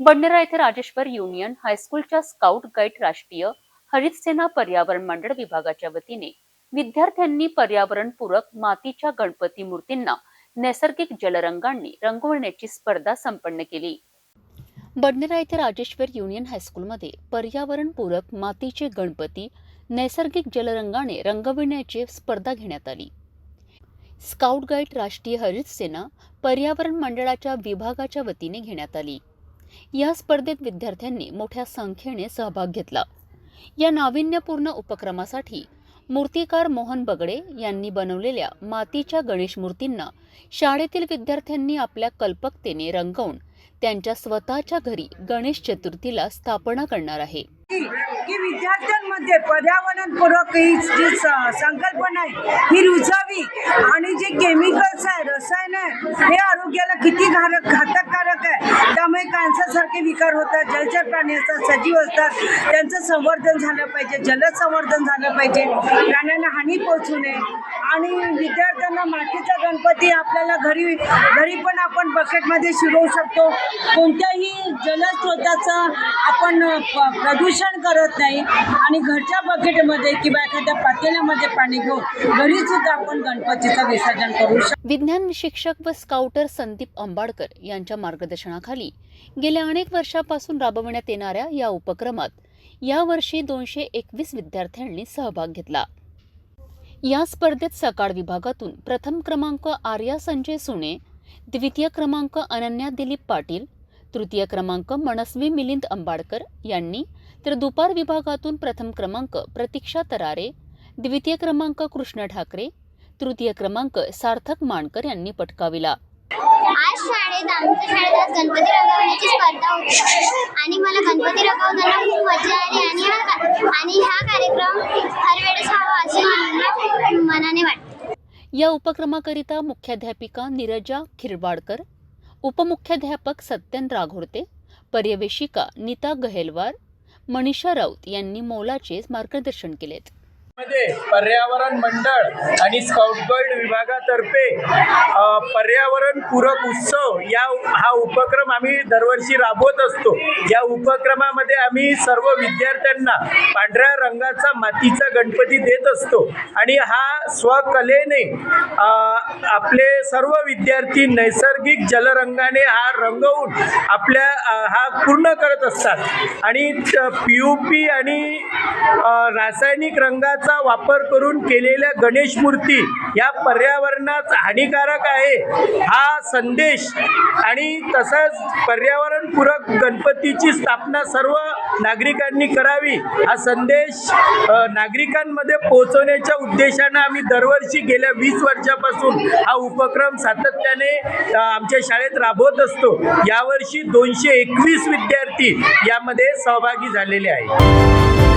बंडेरा येथे राजेश्वर युनियन हायस्कूलच्या scout guide राष्ट्रीय हरित सेना पर्यावरण मंडळ विभागाच्या वतीने विद्यार्थ्यांनी पर्यावरणपूरक मातीच्या गणपती मूर्तींना नैसर्गिक जलरंगांनी रंगवण्याची स्पर्धा संपन्न केली. बडनेरा येथे राजेश्वर युनियन हायस्कूलमध्ये पर्यावरणपूरक मातीचे गणपती नैसर्गिक जलरंगाने रंगविण्याची स्पर्धा घेण्यात आली. स्काउट गाईड राष्ट्रीय हरित सेना पर्यावरण मंडळाच्या विभागाच्या वतीने घेण्यात आली. या स्पर्धेत विद्यार्थ्यांनी मोठ्या संख्येने सहभाग घेतला. या नाविन्यपूर्ण उपक्रमासाठी मूर्तिकार मोहन बगडे यांनी बनवलेल्या मातीच्या गणेश मूर्तींना शाळेतील विद्यार्थ्यांनी आपल्या कल्पकतेने रंगवून त्यांच्या स्वतःच्या घरी गणेश चतुर्थीला स्थापना करणार आहे. की विद्यार्थ्यांमध्ये पर्यावरणपूरक ही जी स- संकल्पना आहे ही रुजावी आणि जे केमिकल्स आहे रसायन आहे हे आरोग्याला किती घातक घातककारक आहे त्यामुळे कॅन्सरसारखे विकार होतात जलचर प्राणी असतात सजीव असतात त्यांचं संवर्धन झालं पाहिजे जलसंवर्धन झालं पाहिजे प्राण्यांना हानी पोहोचू नये. आणि विद्यार्थ्यांना मातीचा गणपती आपल्याला घरी घरी पण आपण बकेटमध्ये शिरवू शकतो. कोणत्याही जलस्रोताचं आपण प्रदूषण करत नाही. आणि घरच्या बकेटमध्ये किंवा एखाद्या पातेल्यामध्ये पाणी घेऊन घरी सुद्धा आपण गणपतीचं विसर्जन करू शकतो विज्ञान शिक्षक व स्काउटर संदीप अंबाडकर यांच्या मार्गदर्शनाखाली गेल्या अनेक वर्षापासून राबवण्यात येणाऱ्या या उपक्रमात यावर्षी दोनशे एकवीस विद्यार्थ्यांनी सहभाग घेतला. या स्पर्धेत सकाळ विभागातून प्रथम क्रमांक आर्या संजय सुणे द्वितीय क्रमांक अनन्या दिलीप पाटील तृतीय क्रमांक मनस्वी मिलिंद अंबाडकर यांनी तर दुपार विभागातून प्रथम क्रमांक प्रतीक्षा तरारे द्वितीय क्रमांक कृष्ण ठाकरे तृतीय क्रमांक सार्थक मानकर यांनी पटकाविला. आज शाळेत आमच्या शाळेत गणपती रंगवण्याची स्पर्धा होती. आणि मला गणपती रंगवताना खूप मजा आली आणि हा आणि हा कार्यक्रम हर वेळेस हवा असे मला मनाने वाटते. या उपक्रमाकरिता मुख्याध्यापिका नीरजा खिरवाडकर उपमुख्याध्यापक सत्यन राघोडते पर्यवेशिका नीता गहेलवार मनीषा राऊत यांनी मोलाचे मार्गदर्शन केलेत. मध्ये पर्यावरण मंडळ आणि स्काउट गाईड विभागातर्फे पर्यावरण पूरक उत्सव या हा उपक्रम आम्ही दरवर्षी राबवत असतो. या उपक्रमामध्ये आम्ही सर्व विद्यार्थ्यांना पांढऱ्या रंगाचा मातीचा गणपती देत असतो. आणि हा स्वकलेने आपले सर्व विद्यार्थी नैसर्गिक जलरंगाने हा रंगवून आपल्या हा पूर्ण करत असतात. आणि पी यू पी आणि रासायनिक रंगाचा वापर करून केलेल्या गणेश मूर्ती या पर्यावरणात हानिकारक आहे. हा संदेश आणि तसंच पर्यावरणपूरक गणपतीची स्थापना सर्व नागरिकांनी करावी. हा संदेश नागरिकांमध्ये पोहोचवण्याच्या उद्देशानं आम्ही दरवर्षी गेल्या वीस वर्षापासून हा उपक्रम सातत्याने आमच्या शाळेत राबवत असतो. यावर्षी दोनशे एकवीस विद्यार्थी यामध्ये सहभागी झालेले आहेत.